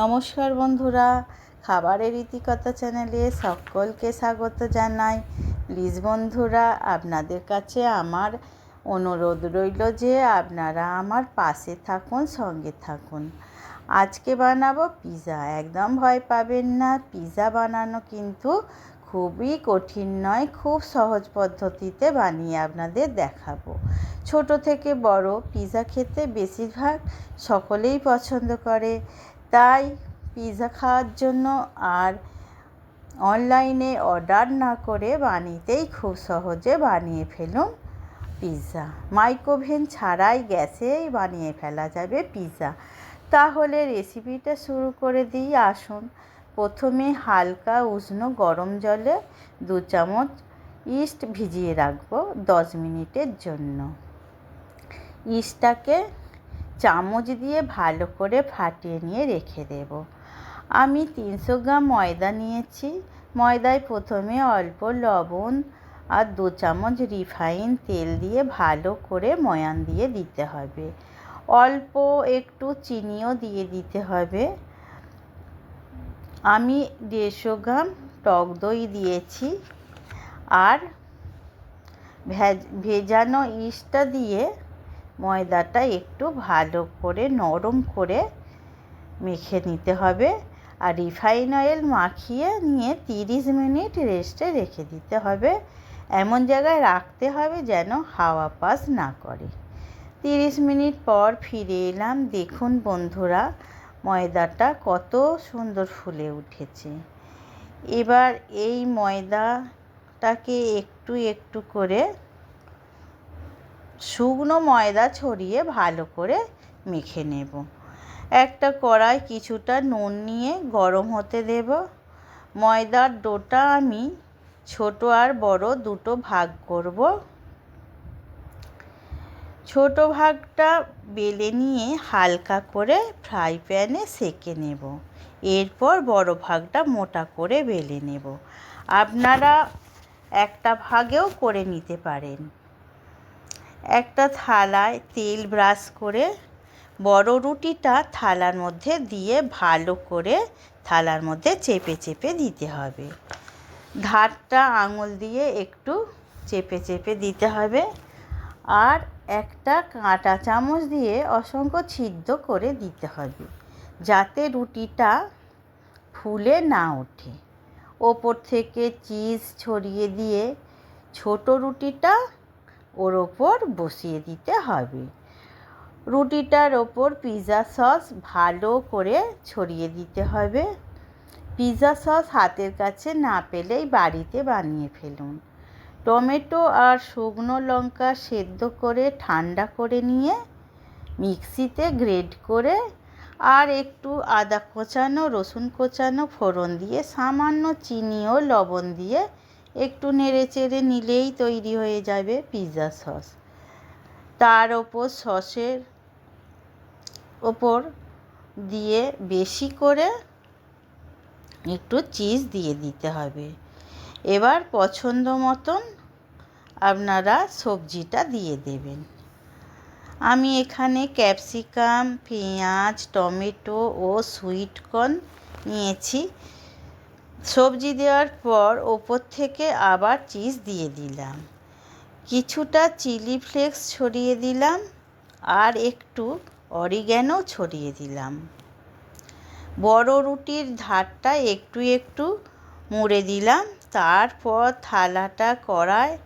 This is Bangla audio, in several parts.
নমস্কার বন্ধুরা, খাবারের রীতিকথা চ্যানেলে সকলকে স্বাগত জানাই। প্লিজ বন্ধুরা, আপনাদের কাছে আমার অনুরোধ রইল যে আপনারা আমার পাশে থাকুন, সঙ্গে থাকুন। আজকে বানাবো পিৎজা একদম ভয় পাবেন না পিৎজা বানানো কিন্তু খুবই কঠিন নয়, খুব সহজ পদ্ধতিতে বানিয়ে আপনাদের দেখাবো। ছোট থেকে বড় পিৎজা খেতে বেশিরভাগ সকলেই পছন্দ করে। তাই পিৎজা খাওয়ার জন্য আর অনলাইনে অর্ডার না করে বানিয়েতেই খুব সহজে বানিয়ে ফেলুন পিৎজা মাইক্রোভেন ছাড়াই গ্যাসেই বানিয়ে ফেলা যাবে পিৎজা তাহলে রেসিপিটা শুরু করে দিই, আসুন। প্রথমে হালকা উষ্ণ গরম জলে দু চামচ ইস্ট ভিজিয়ে রাখব দশ মিনিটের জন্য। ইস্টটাকে চামচ দিয়ে ভালো করে ফাটিয়ে নিয়ে রেখে দেব। আমি তিনশো গ্রাম ময়দা নিয়েছি। ময়দায় প্রথমে অল্প লবণ আর দু চামচ রিফাইন তেল দিয়ে ভালো করে ময়ান দিয়ে দিতে হবে। অল্প একটু চিনিও দিয়ে দিতে হবে। আমি দেড়শো গ্রাম টক দই দিয়েছি আর ভেজানো ইস্টটা দিয়ে ময়দাটা একটু ভালো করে নরম করে মেখে নিতে হবে আর রিফাইন অয়েল মাখিয়ে নিয়ে তিরিশ মিনিট রেস্টে রেখে দিতে হবে। এমন জায়গায় রাখতে হবে যেন হাওয়া পাস না করে। তিরিশ মিনিট পর ফিরে এলাম। দেখুন বন্ধুরা, ময়দাটা কত সুন্দর ফুলে উঠেছে। এবার এই ময়দাটাকে একটু একটু করে শুকনো ময়দা ছড়িয়ে ভালো করে মেখে নেব। একটা কড়াই কিছুটা নুন নিয়ে গরম হতে দেব। ময়দার ডোটা আমি ছোট আর বড় দুটো ভাগ করব। ছোট ভাগটা বেলে নিয়ে হালকা করে ফ্রাই প্যানে সেকে নেব। এরপর বড় ভাগটা মোটা করে বেলে নেব। আপনারা একটা ভাগেও করে নিতে পারেন। একটা থালায় তেল ব্রাশ করে বড় রুটিটা থালার মধ্যে দিয়ে ভালো করে থালার মধ্যে চেপে চেপে দিতে হবে। ধারটা আঙুল দিয়ে একটু চেপে চেপে দিতে হবে আর একটা কাঁটা চামচ দিয়ে অসংখ্য ছিদ্র করে দিতে হবে যাতে রুটিটা ফুলে না ওঠে। ওপর থেকে চিজ ছড়িয়ে দিয়ে ছোট রুটিটা ওর ওপর বসিয়ে দিতে হবে। রুটিটার ওপর পিৎজা সস ভালো করে ছড়িয়ে দিতে হবে। পিৎজা সস হাতের কাছে না পেলেই বাড়িতে বানিয়ে ফেলুন। টমেটো আর শুকনো লঙ্কা সেদ্ধ করে ঠান্ডা করে নিয়ে মিক্সিতে গ্রেড করে আর একটু আদা কোচানো, রসুন কোচানো ফোড়ন দিয়ে সামান্য চিনি ও লবণ দিয়ে একটু নেড়ে চেড়ে নিলেই তৈরি হয়ে যাবে পিৎজা সস। তার ওপর সসের ওপর দিয়ে বেশি করে একটু চিজ দিয়ে দিতে হবে। এবার পছন্দ মতন আপনারা সবজিটা দিয়ে দেবেন। আমি এখানে ক্যাপসিকাম, পেঁয়াজ, টমেটো ও সুইটকর্ন নিয়েছি। সবজি দেওয়ার পর ওপর থেকে আবার চিজ দিয়ে দিলাম। কিছুটা চিলি ফ্লেক্স ছড়িয়ে দিলাম আর একটু অরিগ্যানো ছড়িয়ে দিলাম। বড় রুটির ধারটা একটু একটু মুড়ে দিলাম। তারপর থালাটা কড়ায়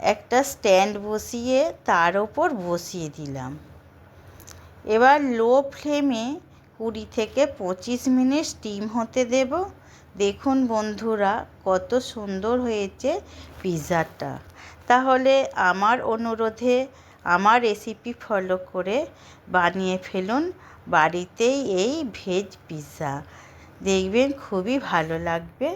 একটা স্ট্যান্ড বসিয়ে তার ওপর বসিয়ে দিলাম। এবার লো ফ্লেমে কুড়ি থেকে পঁচিশ মিনিট স্টিম হতে দেব। দেখুন বন্ধুরা, কত সুন্দর হয়েছে পিৎজাটা। তাহলে আমার অনুরোধে আমার রেসিপি ফলো করে বানিয়ে ফেলুন বাড়িতেই এই ভেজ পিৎজা দেখবেন খুবই ভালো লাগবে।